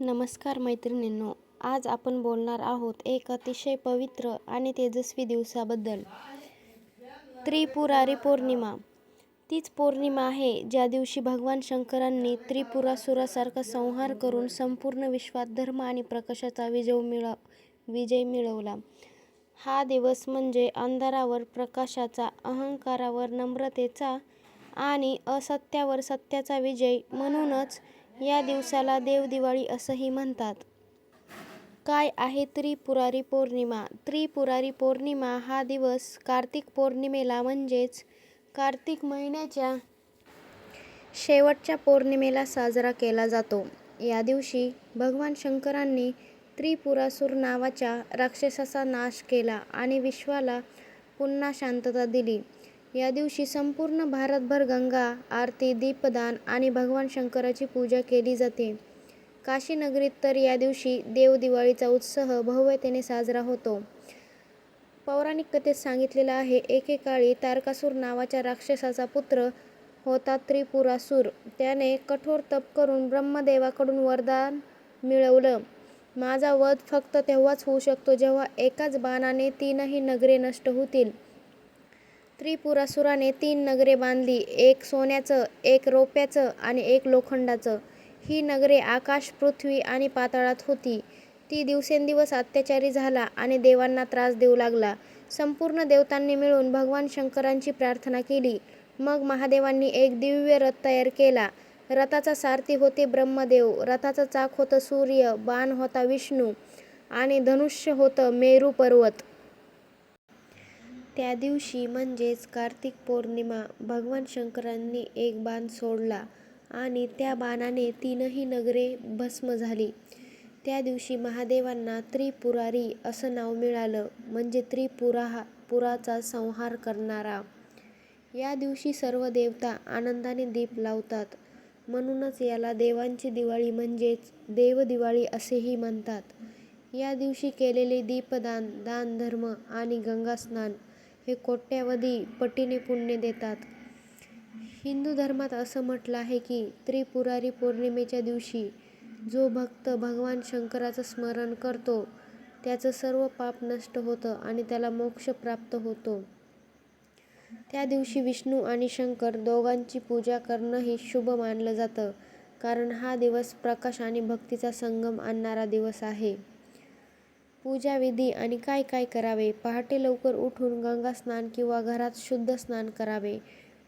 नमस्कार मैत्रिणींनो आज आपण बोलणार आहोत एक अतिशय पवित्र आणि तेजस्वी दिवसाबद्दल. त्रिपुरारी पौर्णिमा. तीच पौर्णिमा आहे ज्या दिवशी भगवान शंकरांनी त्रिपुरासुरासारखा संहार करून संपूर्ण विश्वात धर्म आणि प्रकाशाचा विजय मिळव विजय मिळवला. हा दिवस म्हणजे अंधारावर प्रकाशाचा अहंकारावर नम्रतेचा आणि असत्यावर सत्याचा विजय म्हणूनच या दिवसाला देवदिवाळी असंही म्हणतात. काय आहे त्रिपुरारी पौर्णिमा? त्रिपुरारी पौर्णिमा हा दिवस कार्तिक पौर्णिमेला म्हणजेच कार्तिक महिन्याच्या शेवटच्या पौर्णिमेला साजरा केला जातो. या दिवशी भगवान शंकरांनी त्रिपुरासूर नावाच्या राक्षसाचा नाश केला आणि विश्वाला पुन्हा शांतता दिली. या दिवशी संपूर्ण भारतभर गंगा आरती दीपदान आणि भगवान शंकराची पूजा केली जाते. काशी नगरीत तर या दिवशी देवदिवाळीचा उत्सव भव्यतेने साजरा होतो. पौराणिक कथेत सांगितलेलं आहे एकेकाळी तारकासूर नावाच्या राक्षसाचा पुत्र होता त्रिपुरासूर त्याने कठोर तप करून ब्रह्मदेवाकडून वरदान मिळवलं. माझा वध फक्त तेव्हाच होऊ शकतो जेव्हा एकाच बाणाने तीनही नगरे नष्ट होतील. त्रिपुरासुराने तीन नगरे बांधली. एक सोन्याचं एक रौप्याचं आणि एक लोखंडाचं. ही नगरे आकाश पृथ्वी आणि पाताळात होती. ती दिवसेंदिवस अत्याचारी झाला आणि देवांना त्रास देऊ लागला. संपूर्ण देवतांनी मिळून भगवान शंकरांची प्रार्थना केली. मग महादेवांनी एक दिव्य रथ तयार केला. रथाचा सारथी होते ब्रह्मदेव. रथाचं चाक होतं सूर्य बाण होता विष्णू आणि धनुष्य होतं मेरू पर्वत. त्या दिवशी म्हणजेच कार्तिक पौर्णिमा भगवान शंकरांनी एक बाण सोडला आणि त्या बाणाने तीनही नगरे भस्म झाली. त्या दिवशी महादेवांना त्रिपुरारी असं नाव मिळालं म्हणजे त्रिपुरा पुराचा संहार करणारा. या दिवशी सर्व देवता आनंदाने दीप लावतात. म्हणूनच याला देवांची दिवाळी म्हणजेच देवदिवाळी असेही म्हणतात. या दिवशी केलेले दीपदान दानधर्म आणि गंगास्नान हे कोट्यावधी पटीने पुण्य देतात. हिंदू धर्मात असं म्हटलं आहे की त्रिपुरारी पौर्णिमेच्या दिवशी जो भक्त भगवान शंकराचं स्मरण करतो त्याचं सर्व पाप नष्ट होतं आणि त्याला मोक्ष प्राप्त होतो. त्या दिवशी विष्णू आणि शंकर दोघांची पूजा करणंही शुभ मानलं जातं कारण हा दिवस प्रकाश आणि भक्तीचा संगम आणणारा दिवस आहे. पूजा विधी आणि काय काय करावे? पहाटे लवकर उठून गंगा स्नान किंवा घरात शुद्ध स्नान करावे.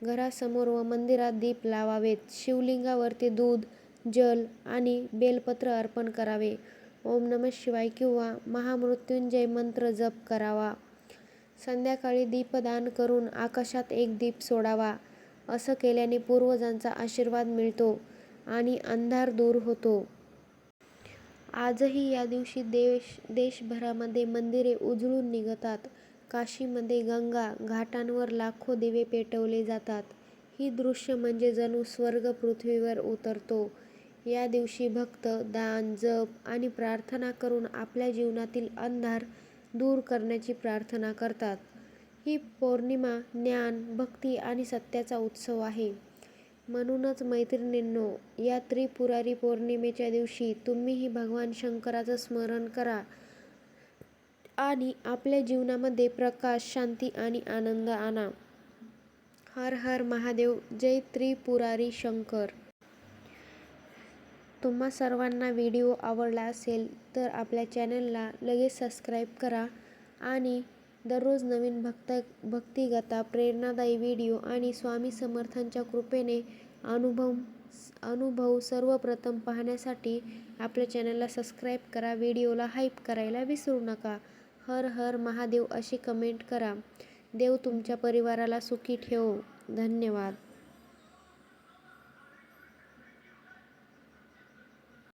घरासमोर व मंदिरात दीप लावावेत. शिवलिंगावरती दूध जल आणि बेलपत्र अर्पण करावे. ओम नम शिवाय किंवा महामृत्युंजय मंत्र जप करावा. संध्याकाळी दीपदान करून आकाशात एक दीप सोडावा. असं केल्याने पूर्वजांचा आशीर्वाद मिळतो आणि अंधार दूर होतो. आजही या दिवशी देश देशभरामध्ये मंदिरे उजळून निघतात. काशीमध्ये गंगा घाटांवर लाखो दिवे पेटवले जातात. ही दृश्य म्हणजे जणू स्वर्ग पृथ्वीवर उतरतो. या दिवशी भक्त दान जप आणि प्रार्थना करून आपल्या जीवनातील अंधार दूर करण्याची प्रार्थना करतात. ही पौर्णिमा ज्ञान भक्ती आणि सत्याचा उत्सव आहे. म्हणूनच मैत्रिणींनो या त्रिपुरारी पौर्णिमेच्या दिवशी तुम्हीही भगवान शंकराचं स्मरण करा आणि आपल्या जीवनामध्ये प्रकाश शांती आणि आनंद आणा. हर हर महादेव जय त्रिपुरारी शंकर. तुम्हा सर्वांना व्हिडिओ आवडला असेल तर आपल्या चॅनलला लगेच सबस्क्राईब करा आणि दररोज नवीन भक्त भक्तिगता प्रेरणादायी व्हिडिओ आणि स्वामी समर्थांच्या कृपेने अनुभव अनुभव सर्वप्रथम पाहण्यासाठी आपल्या चॅनलला सबस्क्राईब करा. व्हिडिओला हाईप करायला विसरू नका. हर हर महादेव अशी कमेंट करा. देव तुमच्या परिवाराला सुखी ठेवो. धन्यवाद.